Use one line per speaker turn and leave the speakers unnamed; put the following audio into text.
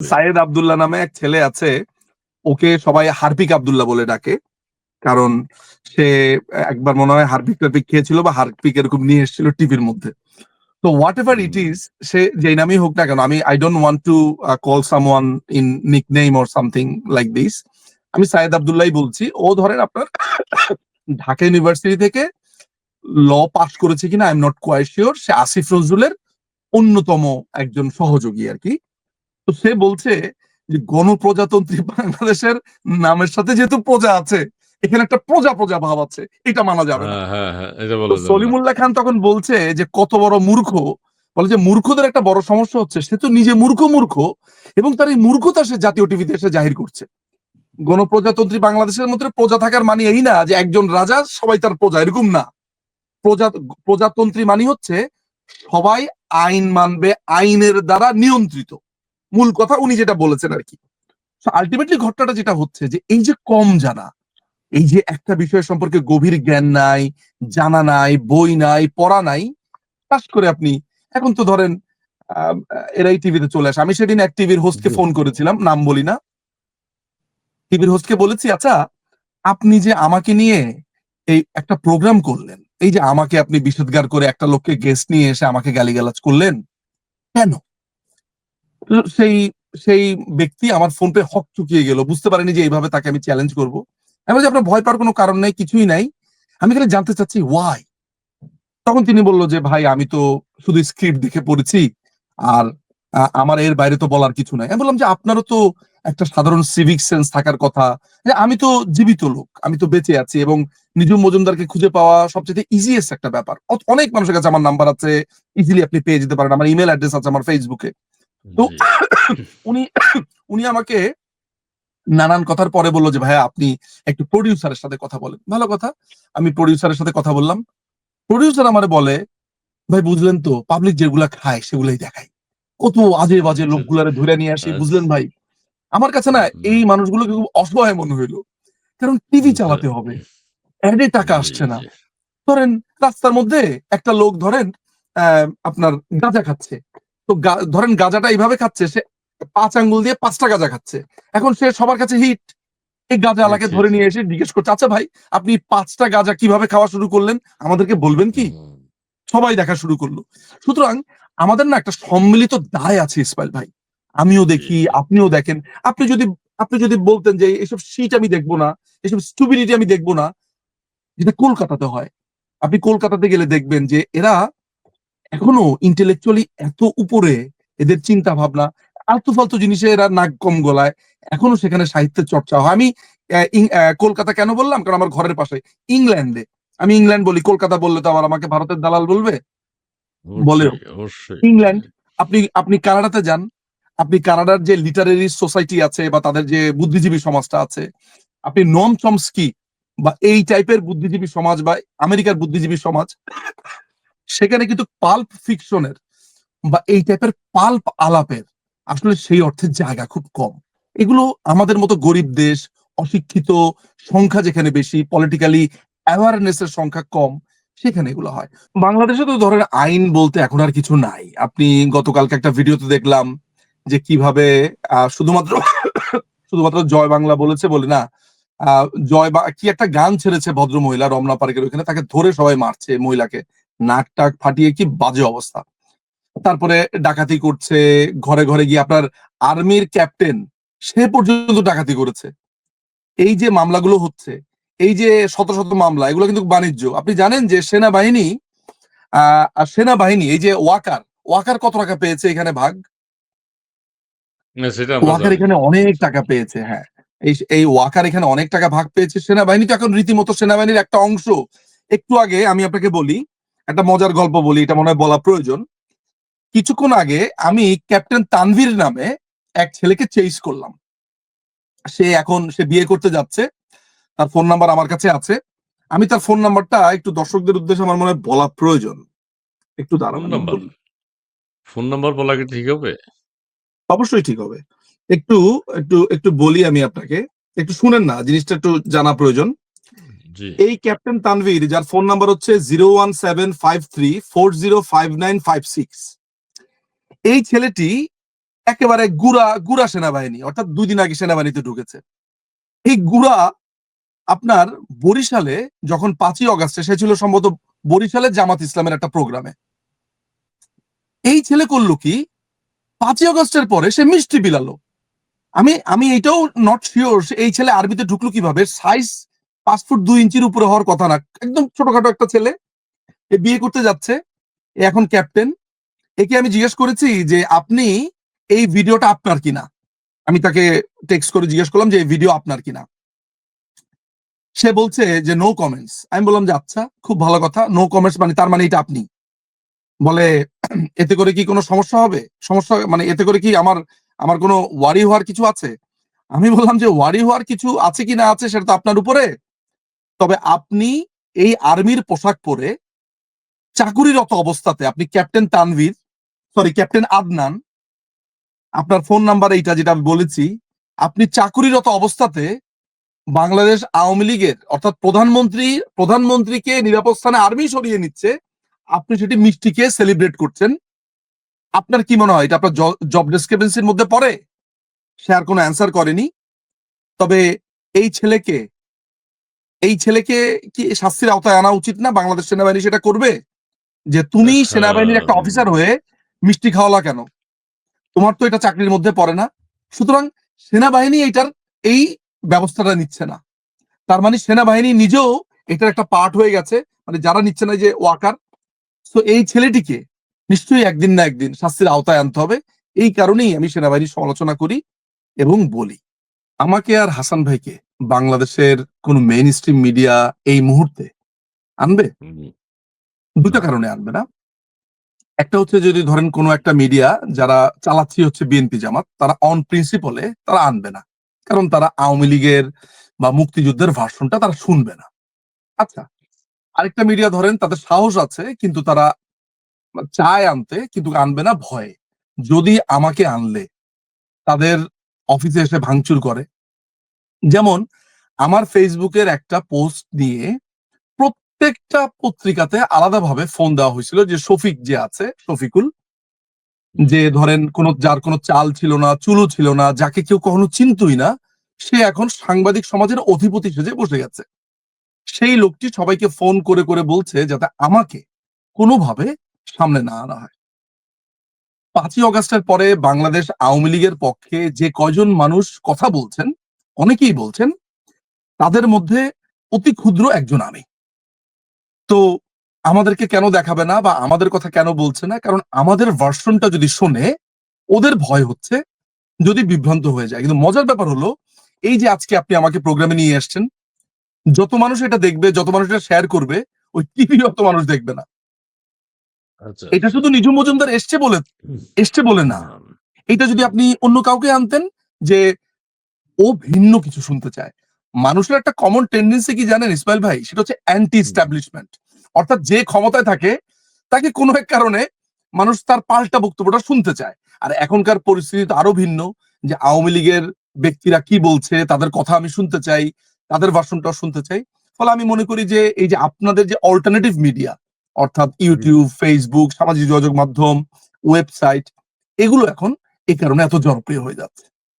সাইয়েদ আব্দুল্লাহ নামে এক ছেলে আছে, ওকে সবাই হারপিক আবদুল্লাহ বলে ডাকে। কারণ সে একবার মনে হয় হারপিক টারপিক খেয়েছিল বা হারপিক এরকম নিয়ে এসেছিল টিভির মধ্যে। তো হোয়াট এভার ইট ইজ সে যেই নামই হোক না কেন, আমি I don't want to call someone in nickname or something like this আমি সাইয়েদ আব্দুল্লাহ বলছি, ও ধরেন আপনার ঢাকা ইউনিভার্সিটি থেকে ল পাস করেছে কিনা I am not quite sure সে আসিফ নজরুলের অন্যতম একজন সহযোগী আর কি। তো সে বলছে যে গণপ্রজাতন্ত্রী বাংলাদেশের নামের সাথে যেহেতু প্রজা আছে এখানে একটা প্রজা প্রজা ভাব আছে এটা মানা যাবে না।
হ্যাঁ, হ্যাঁ, হ্যাঁ।
সলিমুল্লাহ খান তখন বলছে যে কত বড় মূর্খ বলে যে মূর্খদের একটা বড় সমস্যা হচ্ছে সে তো নিজে মূর্খ মূর্খ এবং তার এই মূর্খতা সে জাতীয় টিভিতে এসে জাহির করছে। গণপ্রজাতন্ত্রী বাংলাদেশের মধ্যে প্রজা থাকার মানে এই না যে একজন রাজা সবাই তার প্রজা এরকম না। প্রজা প্রজাতন্ত্রী মানে হচ্ছে সবাই আইন মানবে আইনের দ্বারা নিয়ন্ত্রিত। মূল কথা উনি যেটা বলেছেন আর কি। আলটিমেটলি ঘটনাটা যেটা হচ্ছে যে এই যে কম জানা এই যে একটা বিষয় সম্পর্কে গভীর জ্ঞান নাই জানা নাই বই নাই পড়া নাই কাজ করে আপনি এখন তো ধরেন এরাই টিভিতে চলে আসে। আমি সেদিন এক টিভির হোস্টকে। ফোন করেছিলাম নাম বলি না। টিভির হোস্টকে বলেছি আচ্ছা আপনি যে আমাকে নিয়ে এই একটা প্রোগ্রাম করলেন এই যে আমাকে আপনি বিষোদ্গার করে একটা লোককে গেস্ট নিয়ে এসে আমাকে গালিগালাজ করলেন কেন? সেই সেই ব্যক্তি আমার ফোন পে হক চুকিয়ে গেল। বুঝতে পারেনি যে এইভাবে তাকে আমি চ্যালেঞ্জ করব। আমি বলছি, আপনার ভয় পাওয়ার কোনো কারণ নাই, কিছুই নাই। আমি খালি জানতে চাচ্ছি ওয়াই তখন তিনি বলল যে, ভাই, আমি তো শুধু স্ক্রিপ্ট দেখে পড়েছি, আর আমার এর বাইরে তো বলার কিছু নাই। আমি বললাম যে, আপনারও তো একটা সাধারণ সিভিক সেন্স থাকার কথা। আমি তো জীবিত লোক, আমি তো বেঁচে আছি এবং নিজুম মজুমদারকে খুঁজে পাওয়া সবচেয়ে ইজিয়েস্ট একটা ব্যাপার। অনেক মানুষের কাছে আমার নাম্বার আছে ইজিলি আপনি পেয়ে যেতে পারেন। আমার ইমেল অ্যাড্রেস আছে আমার ফেসবুকে তো উনি উনি আমাকে নানান কথার পরে বলল যে ভাইয়া আপনি একটু প্রডিউসারের সাথে কথা বলেন। ভালো কথা। আমি প্রডিউসারের সাথে কথা বললাম। প্রডিউসার আমারে বলে ভাই বুঝলেন তো পাবলিক যেগুলা খায় সেগুলাই দেখায় কত আজে বাজে লোকগুলারে ধরে নিয়ে আসি
আচ্ছা।
বুঝলেন ভাই? আমার কাছে না এই মানুষগুলোকে খুব অসহায় মনে হইল। কারণ টিভি চালাতে হবে। অ্যাডে টাকা আসছে না। ধরেন রাস্তার মধ্যে একটা লোক ধরেন আহ, আপনার গাঁজা খাচ্ছে। তো ধরেন গাঁজাটা এইভাবে খাচ্ছে সে পাঁচ আঙ্গুল দিয়ে পাঁচটা গাঁজা খাচ্ছে। এখন সে সবার কাছে হিট। এই গাঁজা আলাকে ধরে নিয়ে এসে জিজ্ঞেস করছে আচ্ছা ভাই আপনি পাঁচটা গাঁজা কীভাবে খাওয়া শুরু করলেন? আমাদেরকে বলবেন কি? সবাই দেখা শুরু করল। সুতরাং আমাদের না একটা সম্মিলিত দায় আছে ইসমাইল ভাই। আমিও দেখি আপনিও দেখেন। আপনি যদি আপনি যদি বলতেন যে এসব সিট আমি দেখব না এসব স্টুবিলিটি আমি দেখব না যেটা কলকাতাতে হয়। আপনি কলকাতাতে গেলে দেখবেন যে এরা এখনও ইন্টেলেকচুয়ালি এত উপরে এদের চিন্তা ভাবনা আলতু ফালতু জিনিসে এরা নাক কম গলায় এখনও সেখানে সাহিত্যের চর্চা হয়। আমি কলকাতা কেন বললাম? কারণ আমার ঘরের পাশে ইংল্যান্ডে। আমি ইংল্যান্ড বলি কলকাতা বললে তো আবার আমাকে ভারতের দালাল বলবে? বলেও। ইংল্যান্ড আপনি আপনি কানাডাতে যান আপনি কানাডার যে লিটারেরি সোসাইটি আছে বা তাদের যে বুদ্ধিজীবী সমাজটা আছে আপনি নম চমস্কি বা এই টাইপের বুদ্ধিজীবী সমাজ বা আমেরিকার বুদ্ধিজীবী সমাজ সেখানে কিন্তু পাল্প ফিকশনের বা এই টাইপের পাল্প আলাপের আসলে সেই অর্থের জায়গা খুব কম। এগুলো আমাদের মতো গরিব দেশ, অশিক্ষিত, সংখ্যা যেখানে বেশি পলিটিক্যালি অ্যাওয়ারনেস এর সংখ্যা কম, সেখানে এগুলো হয়। বাংলাদেশে তো ধরেন আইন বলতে এখন আর কিছু নাই। আপনি গতকালকে একটা ভিডিওতে দেখলাম যে কীভাবে শুধুমাত্র শুধুমাত্র জয় বাংলা বলেছে বলে না জয় বা, কি একটা গান ছেড়েছে ভদ্র মহিলা রমনা পার্কের ওখানে তাকে ধরে সবাই মারছে মহিলাকে। নাক টাক ফাটিয়ে কি বাজে অবস্থা? তারপরে ডাকাতি করছে ঘরে ঘরে গিয়ে আপনার আর্মির ক্যাপ্টেন সে পর্যন্ত ডাকাতি করেছে। এই যে মামলাগুলো হচ্ছে এই যে শত শত মামলা এগুলো কিন্তু বাণিজ্য। আপনি জানেন যে সেনাবাহিনী আহ সেনাবাহিনী এই যে ওয়াকার ওয়াকার কত টাকা পেয়েছে এখানে ভাগ? ওয়াকার এখানে অনেক টাকা পেয়েছে হ্যাঁ। এই এই ওয়াকার এখানে অনেক টাকা ভাগ পেয়েছে সেনাবাহিনী। তো এখন রীতিমতো সেনাবাহিনীর একটা অংশ। একটু আগে আমি আপনাকে বলি একটা মজার গল্প বলি এটা মনে হয় বলা প্রয়োজন। কিছুক্ষণ আগে আমি ক্যাপ্টেন তানভীর নামে এক ছেলেকে চেইস করলাম। সে এখন সে বিয়ে করতে যাচ্ছে তার ফোন নাম্বার আমার কাছে আছে। আমি তার ফোন নাম্বারটা একটু দর্শকদের উদ্দেশ্যে আমার মনে হয় বলা প্রয়োজন। একটু দাঁড়ান
নাম্বার ফোন নাম্বার বলা কি ঠিক হবে?
অবশ্যই ঠিক হবে। একটু একটু একটু বলি আমি আপনাকে। একটু শুনেন না জিনিসটা একটু জানা প্রয়োজন। এই ক্যাপ্টেন তানভীর, যার ফোন নাম্বার হচ্ছে zero one seven five three four zero five nine five six. এই ছেলেটি একেবারে গুড়া গুড়া সেনাবাহিনী, অর্থাৎ দুই দিন আগে সেনাবাহিনীতে ঢুকেছে। এই গুড়া আপনার বরিশালে যখন পাঁচই অগাস্টে, সে ছিল সম্ভবত বরিশালে জামাত ইসলামের একটা প্রোগ্রামে। এই ছেলে করল কি, পাঁচই অগস্টের পরে সে মিষ্টি বিলালো। আমি আমি এটাও নট শিওর এই ছেলে আরবিতে ঢুকলো কীভাবে? সাইজ পাঁচ ফুট দুই ইঞ্চির উপরে হওয়ার কথা না। একদম ছোটখাটো একটা ছেলে, এ বিয়ে করতে যাচ্ছে এখন ক্যাপ্টেন একে আমি জিজ্ঞেস করেছি যে, আপনি এই ভিডিওটা আপনার কিনা? আমি তাকে টেক্সট করে জিজ্ঞেস করলাম যে, এই ভিডিও আপনার কিনা? সে বলছে যে নো কমেন্টস আমি বললাম যে আচ্ছা খুব ভালো কথা। নো কমেন্টস মানে তার মানে এটা আপনি। বলে, এতে করে কি কোনো সমস্যা হবে? সমস্যা মানে এতে করে কি আমার আমার কোনো ওয়ারি হওয়ার কিছু আছে? আমি বললাম যে ওয়ারি হওয়ার কিছু আছে কি না আছে, সেটা তো আপনার উপরে? তবে আপনি এই আর্মির পোশাক পরে চাকুরিরত অবস্থাতে আপনি captain Tanvir sorry captain Adnan, আপনার ফোন নাম্বার এইটা যেটা আমি বলেছি, আপনি চাকুরিরত অবস্থাতে বাংলাদেশ আওয়ামী লীগের, অর্থাৎ প্রধানমন্ত্রী, প্রধানমন্ত্রীকে নিরাপদ স্থানে আর্মি সরিয়ে নিচ্ছে, আপনি সেটি মিষ্টিকে সেলিব্রেট করছেন। আপনার কি মনে হয়, এটা আপনার জব ডেসক্রিপেন্সির মধ্যে পড়ে? সে আর কোনো অ্যান্সার করেনি। তবে এই ছেলেকে এই ছেলেকে কি শাস্তির আওতায় আনা উচিত না? বাংলাদেশ সেনাবাহিনী সেটা করবে? যে তুমি
আচ্ছা।
সেনাবাহিনীর একটা অফিসার হয়ে মিষ্টি খাওয়ালা কেন? তোমার তো এটা চাকরির মধ্যে পড়ে না। সুতরাং সেনাবাহিনী এটার এই ব্যবস্থাটা নিচ্ছে না। তার মানে সেনাবাহিনী নিজেও এটার একটা পার্ট হয়ে গেছে। মানে যারা নিচ্ছে না যে ওয়াকার তো এই ছেলেটিকে নিশ্চয়ই একদিন না একদিন শাস্তির আওতায় আনতে হবে। এই কারণেই আমি সেনাবাহিনীর সমালোচনা করি এবং বলি। আমাকে আর হাসান ভাইকে বাংলাদেশের কোন মেইন স্ট্রিম মিডিয়া এই মুহূর্তে আনবে? দুটা কারণে আনবে না। একটা হচ্ছে যদি ধরেন কোনো একটা মিডিয়া যারা চালাচ্ছি হচ্ছে বিএনপি জামাত তারা অন প্রিন্সিপলে তারা আনবে না। কারণ তারা আওয়ামী লীগের বা মুক্তিযুদ্ধের ভার্সনটা তারা শুনবে না। আচ্ছা আরেকটা মিডিয়া ধরেন তাদের সাহস আছে কিন্তু তারা চায় আনতে কিন্তু আনবে না ভয়ে। যদি আমাকে আনলে তাদের অফিসে এসে ভাঙচুর করে যেমন, আমার ফেসবুকের একটা পোস্ট নিয়ে প্রত্যেকটা পত্রিকাতে আলাদাভাবে ফোন দেওয়া হয়েছিল যে শফিক যে আছে, শফিকুল, যে ধরেন কোন, যার কোনো চাল ছিল না চুলো ছিল না, যাকে কেউ কখনো চিনতই না, সে এখন সাংবাদিক সমাজের অধিপতি সেজে বসে গেছে। সেই লোকটি সবাইকে ফোন করে করে বলছে যাতে আমাকে কোনোভাবে সামনে না আনা হয়। পাঁচই অগাস্টের পরে বাংলাদেশ আওয়ামী লীগের পক্ষে যে কয়জন মানুষ কথা বলছেন অনেকেই বলছেন তাদের মধ্যে অতি ক্ষুদ্র একজন আমি। তো আমাদেরকে কেন দেখাবে না বা আমাদের কথা কেন বলছে না? কারণ আমাদের ভার্সনটা যদি শোনে ওদের ভয় হচ্ছে যদি বিভ্রান্ত হয়ে যায়। কিন্তু মজার ব্যাপার হলো এই যে আজকে আপনি আমাকে প্রোগ্রামে নিয়ে এসছেন যত মানুষ এটা দেখবে যত মানুষ এটা শেয়ার করবে ওই টিভি অত মানুষ দেখবে না।
আচ্ছা।
এটা শুধু নিজু মজুমদার এসছে বলে এসছে বলে না। এটা যদি আপনি অন্য কাউকে আনতেন যে ও ভিন্ন কিছু শুনতে চায়। মানুষের একটা কমন টেন্ডেন্সি কি জানেন ইসমাইল ভাই? সেটা হচ্ছে অ্যান্টি স্ট্যাবলিশমেন্ট অর্থাৎ যে ক্ষমতায় থাকে তাকে কোনো এক কারণে মানুষ তার পাল্টা বক্তব্যটা শুনতে চায়। আর এখনকার পরিস্থিতি তো আরও ভিন্ন যে আওয়ামী লীগের ব্যক্তিরা কি বলছে তাদের কথা আমি শুনতে চাই তাদের ভাষণটা শুনতে চাই। ফলে আমি মনে করি যে এই যে আপনাদের যে অল্টারনেটিভ মিডিয়া অর্থাৎ ইউটিউব ফেসবুক সামাজিক যোগাযোগ মাধ্যম ওয়েবসাইট এগুলো এখন এই কারণে এত জনপ্রিয় হয়ে যাচ্ছে।